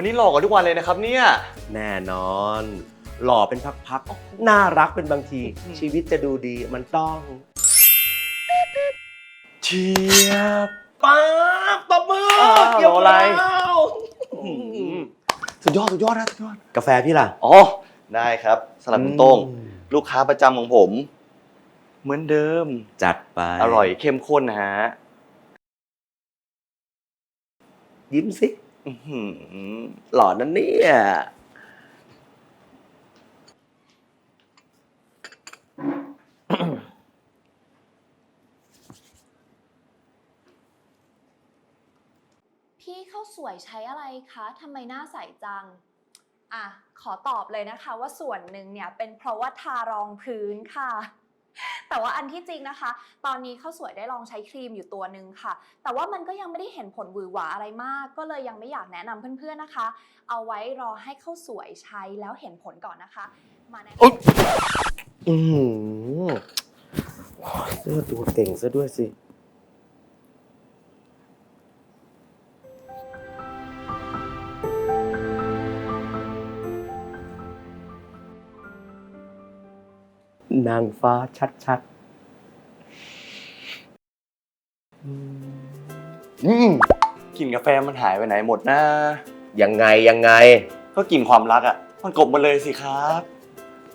วันนี้หล่อกว่าทุกวันเลยนะครับเนี่ย แน่นอน หล่อเป็นพักๆ น่ารักเป็นบางทีอืมชีวิตจะดูดีมันต้อง เชียบป๊าบตบมืออ้าวเกี่ยวอะไร แล้วสุดยอด สุดยอดนะสุดยอด กาแฟพี่ล่ะอ๋อ ได้ครับสำหรับคุณโต้ง อืมลูกค้าประจำของผม เหมือนเดิม จัดไปอร่อยเข้มข้นนะฮะ ยิ้มสิอื้อ หล่อนั่นเนี่ย พี่ข้าวสวยใช้อะไรคะทำไมหน้าใสจัง อะ ขอตอบเลยนะคะว่าส่วนหนึ่งเนี่ยเป็นเพราะว่าทารองพื้นค่ะ แต่ว่าอันที่จริงนะคะ ตอนนี้ข้าวสวยได้ลองใช้ครีมอยู่ตัวหนึ่งค่ะ แต่ว่ามันก็ยังไม่ได้เห็นผลหวือหวาอะไรมาก ก็เลยยังไม่อยากแนะนำเพื่อนๆนะคะ เอาไว้รอให้ข้าวสวยใช้แล้วเห็นผลก่อนนะคะ มาแนะนำ อือเสื้อตัวเก่งซะด้วยสิ นางฟ้าชัดๆอืมอืมกลิ่นกาแฟมันหายไปไหนหมดนะ ยังไงยังไง ก็กลิ่นความรักอะ มันกลบมาเลยสิครับ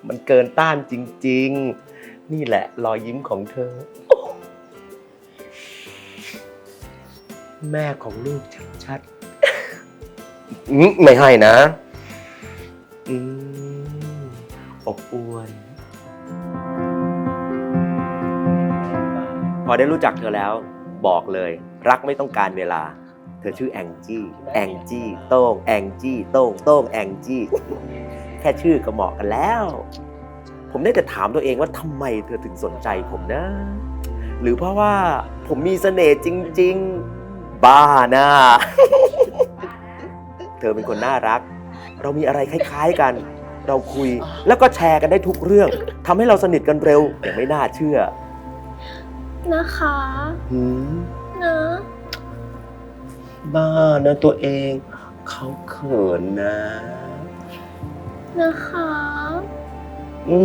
มันเกินต้านจริง ๆ นี่แหละ รอยยิ้มของเธอ แม่ของลูกชัดๆ อืมไม่ให้นะ อืมอบอวน พอได้รู้จักเธอแล้วบอกเลย รักไม่ต้องการเวลา เธอชื่อแองจี้แองจี้โต้งแองจี้โต้งโต้งแองจี้แค่ชื่อก็เหมาะกันแล้ว ผมได้แต่ถามตัวเองว่าทำไมเธอถึงสนใจผมนะ หรือเพราะว่าผมมีเสน่ห์จริง ๆ บ้านะเธอเป็นคนน่ารัก เรามีอะไรคล้าย ๆกันเราคุยแล้วก็แชร์กันได้ทุกเรื่องทำให้เราสนิทกันเร็วอย่างไม่น่าเชื่อ นะคะหืมนะบ้านะตัวเอง เขาเขินนะ นะคะอื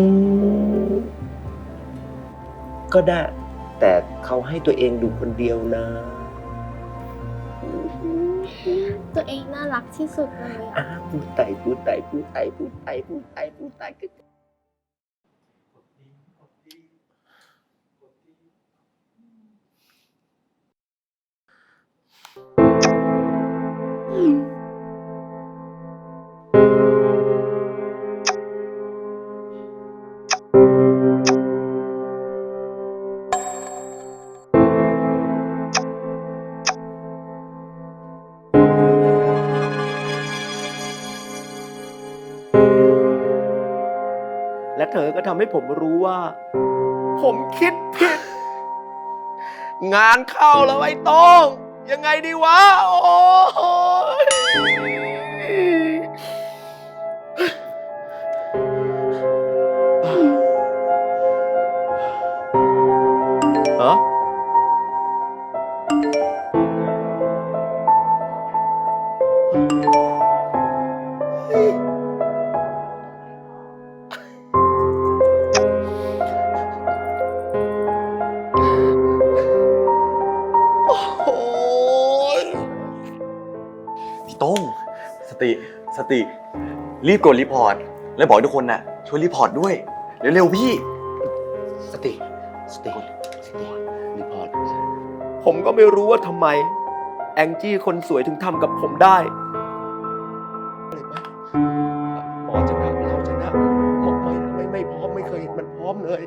มก็ได้ แต่เขาให้ตัวเองดูคนเดียวนะ ตัวเองน่ารักที่สุดเลยอะอะพูดไต่พูดไต่พูดไต่พูดไต่พูดไต่พูดไต่ เธอก็ทำให้ผมรู้ว่า ผมคิดผิด งานเข้าแล้วไอ้โต้งยังไงดีวะ โอ้ย สติ สติ รีบกดรีพอร์ต แล้วบอกให้ทุกคนน่ะช่วยรีพอร์ตด้วย เร็วๆพี่ สติ สติ สติ รีพอร์ต ผมก็ไม่รู้ว่าทำไม แองจี้คนสวยถึงทำกับผมได้ หมอชนะเราชนะหมอไม่ไม่ไม่พร้อมไม่เคยเห็นมันพร้อมเลย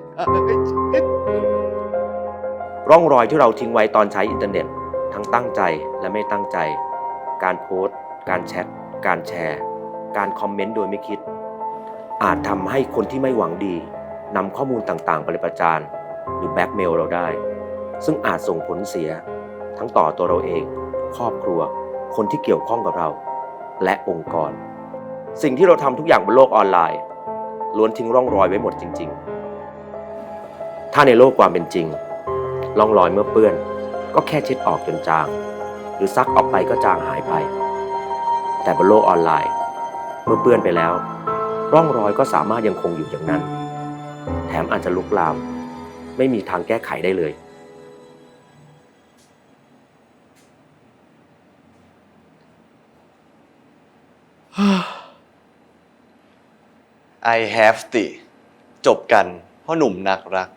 ร่องรอยที่เราทิ้งไว้ตอนใช้อินเทอร์เน็ต ทั้งตั้งใจและไม่ตั้งใจ การโพสต์ การแชท การแชร์ การคอมเมนต์โดยไม่คิด อาจทำให้คนที่ไม่หวังดีนำข้อมูลต่างๆ ไปประจานหรือแบล็กเมลเราได้ ซึ่งอาจส่งผลเสีย ทั้งต่อตัวเราเอง ครอบครัว คนที่เกี่ยวข้องกับเรา และองค์กร สิ่งที่เราทำทุกอย่างบนโลกออนไลน์ ล้วนทิ้งร่องรอยไว้หมดจริง ๆ ถ้าในโลกความเป็นจริงร่องรอยเมื่อเปื้อน ก็แค่เช็ดออกจนจาง หรือซักออกไปก็จางหายไป แต่บนโลกออนไลน์ เมื่อเปื้อนไปแล้ว ร่องรอยก็สามารถยังคงอยู่อย่างนั้น แถมอาจจะลุกลาม ไม่มีทางแก้ไขได้เลย I have ติ จบกันเพราะหนุ่มนักรัก